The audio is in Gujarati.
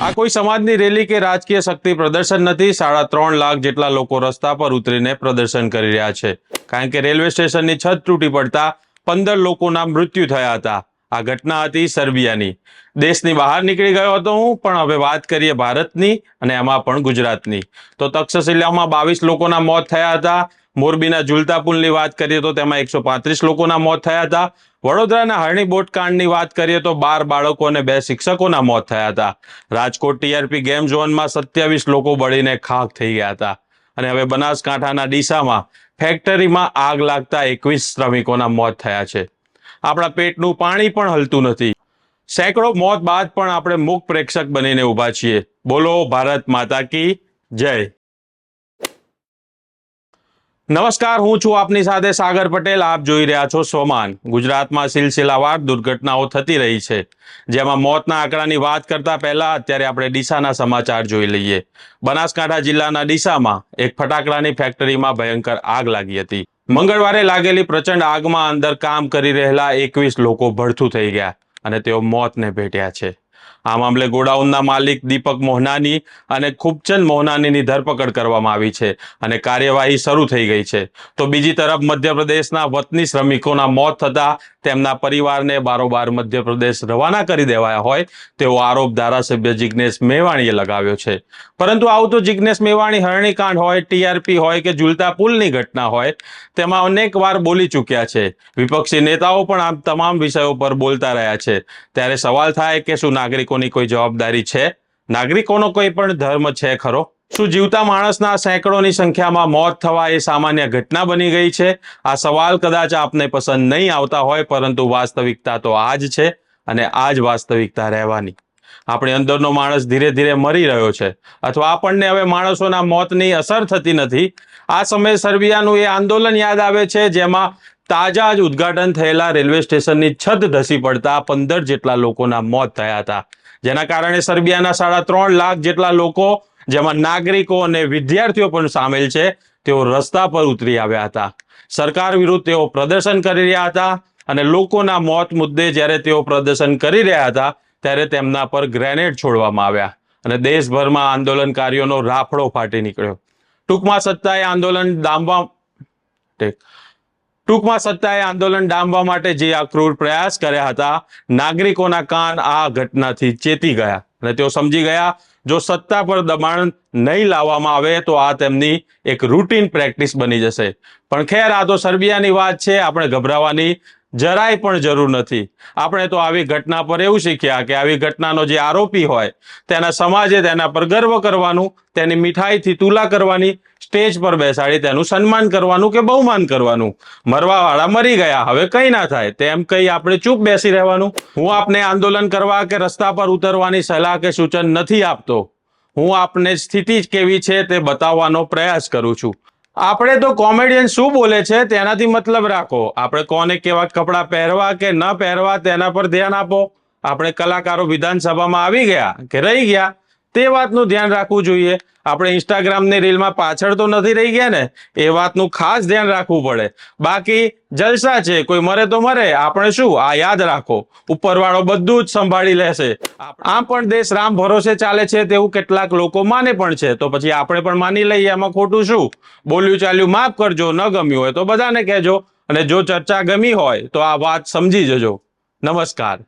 આ કોઈ સમાજની રેલી કે રાજકીય શક્તિ પ્રદર્શન નથી? સાડા ત્રણ લાખ જેટલા લોકો રસ્તા પર ઉતરીને પ્રદર્શન કરી રહ્યા છે. કારણ કે રેલવે સ્ટેશનની છત તૂટી પડતા પંદર લોકોના મૃત્યુ થયા હતા. આ ઘટના હતી સર્બિયાની. દેશની બહાર નીકળી ગયો હતો હું, પણ હવે વાત કરીએ ભારતની અને એમાં પણ ગુજરાતની. તો તક્ષશિલામાં બાવીસ લોકોના મોત થયા હતા. મોરબીના ઝુલતા પુલની વાત કરીએ તો તેમાં એકસો પાંત્રીસ લોકોના મોત થયા હતા. વડોદરાના હરણી બોટકાંડની વાત કરીએ તો બાર બાળકો અને બે શિક્ષકોના મોત થયા હતા. રાજકોટ ટીઆરપી ગેમ ઝોનમાં સત્યાવીસ લોકો બળીને ખાખ થઈ ગયા હતા. અને હવે બનાસકાંઠાના ડીસામાં ફેક્ટરીમાં આગ લાગતા એકવીસ શ્રમિકોના મોત થયા છે. આપણા પેટનું પાણી પણ હલતું નથી. સેંકડો મોત બાદ પણ આપણે મુખ પ્રેક્ષક બનીને ઊભા છીએ. બોલો ભારત માતા કી જય. નમસ્કાર, હું છું આપની સાથે સાગર પટેલ. આપ જોઈ રહ્યા છો સોમાન. ગુજરાતમાં સિલસિલાવાર દુર્ઘટનાઓ થતી રહી છે. જેમાં મોતના આંકડાની વાત કરતા પહેલા અત્યારે આપણે ડીસાના સમાચાર જોઈ લઈએ. બનાસકાંઠા જિલ્લાના ડીસામાં એક ફટાકડાની ફેક્ટરીમાં ભયંકર આગ લાગી હતી. મંગળવારે લાગેલી પ્રચંડ આગમાં અંદર કામ કરી રહેલા એકવીસ લોકો ભડથું થઈ ગયા અને તેઓ મોતને ભેટ્યા છે. આ મામલે ગોડાઉનના માલિક દીપક મોહનાની અને ખૂબચંદ મોહનાનીની ધરપકડ કરવામાં આવી છે અને કાર્યવાહી શરૂ થઈ ગઈ છે. તો બીજી તરફ મધ્યપ્રદેશના વતની શ્રમિકોના મોત થતા તેમના પરિવારને બારોબાર મધ્યપ્રદેશ રવાના કરી દેવાયા હોય તેવો આરોપ ધારાસભ્ય જિજ્ઞેશ મેવાણીએ લગાવ્યો છે. પરંતુ આવું તો જિજ્ઞેશ મેવાણી હરણીકાંડ હોય, ટીઆરપી હોય કે ઝૂલતા પુલની ઘટના હોય, તેમાં અનેક વાર બોલી ચૂક્યા છે. વિપક્ષી નેતાઓ પણ આ તમામ વિષયો પર બોલતા રહ્યા છે. ત્યારે સવાલ થાય કે શું નાગરિકોની કોઈ જવાબદારી છે? નાગરિકોનો કોઈ પણ ધર્મ છે ખરો? શું જીવતા માણસના સેંકડોની સંખ્યામાં મોત થવા એ સામાન્ય ઘટના બની ગઈ છે? આ સવાલ કદાચ આપને પસંદ નહીં આવતા હોય, પરંતુ વાસ્તવિકતા તો આ જ છે અને આ જ વાસ્તવિકતા રહેવાની. આપણી અંદરનો માણસ ધીરે ધીરે મરી રહ્યો છે. અથવા આપણને હવે માણસોના મોતની અસર થતી નથી. આ સમયે સર્બિયાનું એ આંદોલન યાદ આવે છે, જેમાં તાજા જ ઉદઘાટન થયેલા રેલવે સ્ટેશનની છત ધસી પડતા પંદર જેટલા લોકોના મોત થયા હતા. જેના કારણે સર્બિયાના સાડા ત્રણ લાખ જેટલા લોકો, જેમાં નાગરિકો અને વિદ્યાર્થીઓ પણ સામેલ છે, તેઓ રસ્તા પર ઉતરી આવ્યા હતા. સરકાર વિરુદ્ધ તેઓ પ્રદર્શન કરી રહ્યા હતા અને લોકોના મોત મુદ્દે જ્યારે તેઓ પ્રદર્શન કરી રહ્યા હતા, ત્યારે તેમના પર ગ્રેનેડ છોડવામાં આવ્યા અને દેશભરમાં આંદોલનકારીઓનો રાફડો ફાટી નીકળ્યો. ટૂંકમાં સત્તાએ આંદોલન ડામવા ટેક. ટૂંકમાં સત્તાએ આંદોલન ડામવા માટે જે આ પ્રયાસ કર્યા હતા, નાગરિકોના કાન આ ઘટનાથી ચેતી ગયા. અને તેઓ સમજી ગયા, જો સત્તા પર દબાણ નહીં લાવવામાં આવે, તો આ તેમની એક રૂટીન પ્રેક્ટિસ બની જશે. પણ ખેર, આ તો સર્બિયાની વાત છે, આપણે ગભરાવાની જરાય પણ જરૂર નથી. આપણે તો આવી ઘટના પર એવું શીખ્યા કે આવી ઘટનાનો જે આરોપી હોય, તેના સમાજે તેના પર ગર્વ કરવાનું, તેની મીઠાઈથી તુલા કરવાની, સ્ટેજ પર બેસાડી તેનું સન્માન કરવાનું કે બહુમાન કરવાનું. મરવાવાળા મરી ગયા, હવે કંઈ ના થાય. તેમ કહી આપણે ચૂપ બેસી રહેવાનું. હું આપને આંદોલન કરવા કે રસ્તા પર ઉતરવાની સલાહ કે સૂચન નથી આપતો. હું આપને સ્થિતિ કેવી છે તે બતાવવાનો પ્રયાસ કરું છું. આપણે તો કોમેડિયન શું બોલે છે તેનાથી મતલબ રાખો. આપણે કોને કેવા કપડાં પહેરવા કે ન પહેરવા તેના પર ધ્યાન આપો. આપણે કલાકારો વિધાનસભામાં આવી ગયા કે રહી ગયા. તે વાતનું ધ્યાન રાખવું જોઈએ. આપણે ઇન્સ્ટાગ્રામની રીલમાં પાછળ તો નથી રહી ગયા ને? એ વાતનું ખાસ ધ્યાન રાખવું પડે. બાકી જલસા છે, કોઈ મરે તો મરે. આપણે શું? આ યાદ રાખો. ઉપરવાળો બધું જ સંભાળી લેશે. આમ પણ દેશ રામ ભરોસે ચાલે છે તેવું કેટલાક લોકો માને પણ છે. તો પછી આપણે પણ માની લઈએ એમાં ખોટું શું? બોલ્યું ચાલ્યું માફ કરજો, ન ગમ્યું હોય તો બધાને કહેજો. અને જો ચર્ચા ગમી હોય તો આ વાત સમજી જજો. નમસ્કાર.